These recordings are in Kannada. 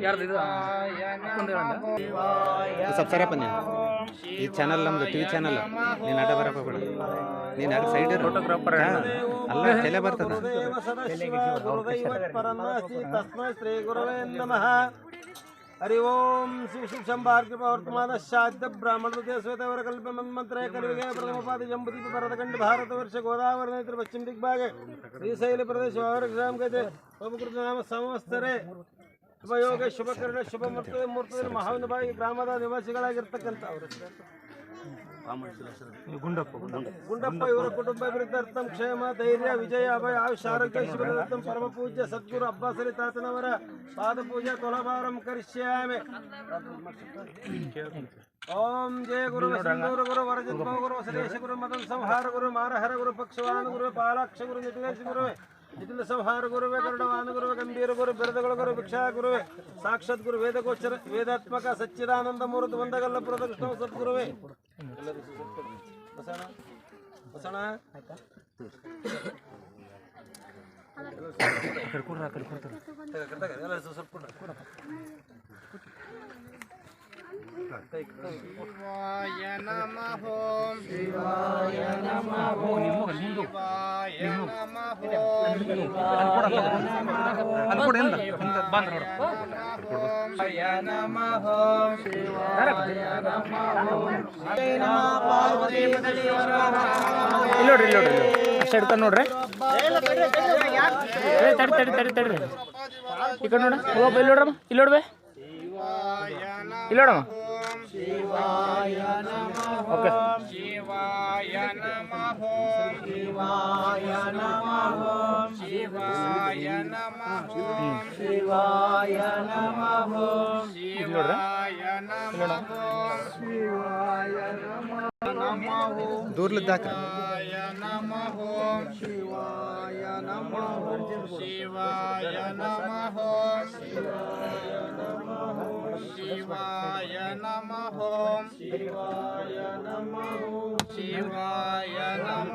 ಯಾರ್ದು ಇದು? ಅಪ್ಪಂದು ಹೇಳಂದ ಸ್ವಲ್ಪ ಸರಿಯಪ್ಪ ನೀನು ಈ ಚಾನಲ್ ನಮ್ದು ಟಿವಿ ಚಾನಲ್ ನೀನು ಅಡ್ಡ ಬರಪ್ಪ ಬೇಡ ನೀನು ಅಡ್ಡ ಸೈಡ್ ಫೋಟೋಗ್ರಾಫರ್ ಅಲ್ಲ ತಲೆ ಬರ್ತದ. ಶ್ರೀ ಗುರವೇ ನಮಃ ಹರಿ ಓಂ ಶ್ರೀ ಶಿವ ಶಂಭಾರ್ಕ ವರ್ತಮಾನ ಶಾದ್ಯ ಬ್ರಾಹ್ಮಣ ಶ್ವೇತವರ ಕಲ್ಪ ಮನ್ಮಂತ್ರ ಕಲಿವಿಗೆ ಪ್ರಥಮ ಪಾದ ಜಂಬುದೀಪ ಭರತಖಂಡ ಭಾರತ ವರ್ಷ ಗೋದಾವರಿ ನೈತ್ರ ಪಶ್ಚಿಮ ದಿಗ್ಭಾಗ ಶ್ರೀಶೈಲ ಪ್ರದೇಶ ಗ್ರಾಮ ಕತೆ ಪ್ರಭುಕೃತ ನಾಮ ಸಂವತ್ಸರೆ ಶುಭಯೋಗ ಶುಭ ಕರಣ ಶುಭ ಮುಹೂರ್ತ ಮುಹೂರ್ತದಲ್ಲಿ ಮಹಾವಿನ ಬಾಯಿ ಗ್ರಾಮದ ನಿವಾಸಿಗಳಾಗಿರ್ತಕ್ಕಂಥ ಅವರು. ಗುಂಡಪ್ಪ ಗುಂಡಪ್ಪ. ಇವರ ಕುಟುಂಬ ಅಭಿವೃದ್ಧಾರ್ಥಂ ಕ್ಷೇಮ ಧೈರ್ಯ ವಿಜಯ ಅಭಯ ಆಯುಷ ಆರೋಗ್ಯ ಶಿವರತ್ನಂ ಪರಮ ಪೂಜ್ಯ ಸದ್ಗುರು ಅಬ್ಬಾಸರಿ ತಾತನವರ ಪಾದ ಪೂಜೆ ತೊಲಭಾರಂ ಕರಿಷ್ಯಾಮೆ. ಓಂ ಜಯ ಗುರು ಸಿಂಧೂರ ಗುರು ವರಜನ್ಮ ಗುರು ವಸಲೇಶ ಗುರು ಮದನ್ ಸಂಹಾರ ಗುರು ಮಾರಹರ ಗುರು ಪಕ್ಷವಾನ ಗುರು ಪಾಲಾಕ್ಷ ಗುರು ನಿಟಿಲೇಶ ಗುರುವೆ. ನಿಟಿಲ ಸಂಹಾರ ಗುರುವೆ ಗರುಡವಾನ ಗುರುವೆ ಗಂಭೀರ ಗುರು ಬಿರದಗಳ ಗುರು ಭಿಕ್ಷಾ ಗುರುವೆ ಸಾಕ್ಷಾತ್ ಗುರು ವೇದಗೋಚರ ವೇದಾತ್ಮಕ ಸಚ್ಚಿದಾನಂದ ಮೂರ್ತಿ ಬಂದಗಲ್ಲ ಕೃಷ್ಣ ಸದ್ಗುರುವೆ. ಶಿವಾಯ ನಮಃ ಶಿವಾಯ ನಮಃ ಎಲ್ಲರೂ ಸ್ವಲ್ಪ ಕೊಡಪ್ಪ ಹಿಂದೆ ಬಂದ್ ನೋಡು ಇಲ್ಲಿ ನೋಡ್ರಿ ಇಲ್ಲೋಡ್ರಿ ಸೈಡ್ ನೋಡ್ರಿ ತಡಿ ತಡಿ ತಡಿ ತಡಿ ಈ ಕಡೆ ನೋಡ ಹೋಗಪ್ಪ ಇಲ್ಲಿ ನೋಡ್ರಮ್ಮ ಇಲ್ಲಿ ನೋಡ್ಬೇ ಇಲ್ಲಿ ನೋಡಮ್ಮ ಓಕೆ శివాయ నమ ఓం శివాయ నమ ఓం శివాయ నమ ఓం శివాయ నమ ఓం శివాయ నమ ఓం దూర్లు దాకా నమ ఓం శివాయ నమ శివాయ నమ శివాయ నమ శివాయ నమ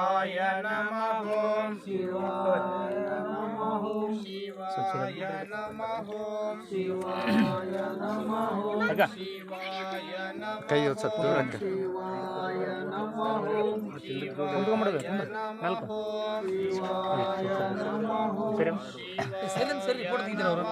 ನೋಡ್ರಿ ನಮಃ ಶಿವಾಯ ನಮಃ ಶಿವಾಯ ನಮಃ ಶಿವಾಯ ನಮಃ ಶಿವಾಯ ನಮಃ ಕೈ ಒಂದು ಶಿವಾಯ ನಮಃ ಶಿವಾಯ ನಮಃ ಶಿವಾಯ ನಮಃ ಸರಿ ಸೈಲೆನ್ಸ್ ಸರಿ ಶಿವಾಯ ಅವರು